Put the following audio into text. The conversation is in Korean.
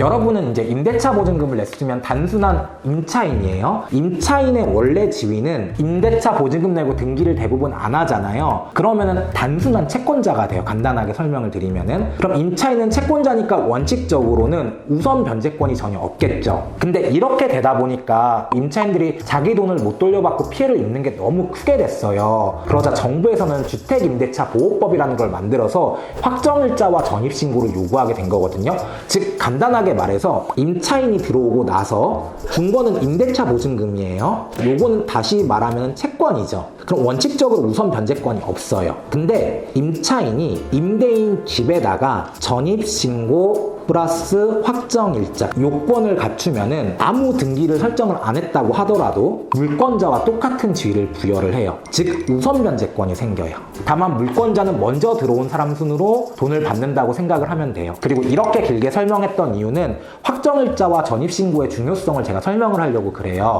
여러분은 이제 임대차 보증금을 냈으면 단순한 임차인이에요. 임차인의 원래 지위는 임대차 보증금 내고 등기를 대부분 안 하잖아요. 그러면은 단순한 채권자가 돼요. 간단하게 설명을 드리면은. 그럼 임차인은 채권자니까 원칙적으로는 우선 변제권이 전혀 없겠죠. 근데 이렇게 되다 보니까 임차인들이 자기 돈을 못 돌려받고 피해를 입는 게 너무 크게 됐어요. 그러자 정부에서는 주택 임대차 보호법이라는 걸 만들어서 확정일자와 전입 신고를 요구하게 된 거거든요. 즉 간단하게 말해서 임차인이 들어오고 나서 준 거는 임대차 보증금이에요. 요거는 다시 말하면 채권이죠. 그럼 원칙적으로 우선 변제권이 없어요. 근데 임차인이 임대인 집에다가 전입 신고 플러스 확정 일자 요건을 갖추면은 아무 등기를 설정을 안 했다고 하더라도 물권자와 똑같은 지위를 부여를 해요. 즉 우선 변제권이 생겨요. 다만 물권자는 먼저 들어온 사람 순으로 돈을 받는다고 생각을 하면 돼요. 그리고 이렇게 길게 설명했던 이유는 확정일자와 전입신고의 중요성을 제가 설명을 하려고 그래요.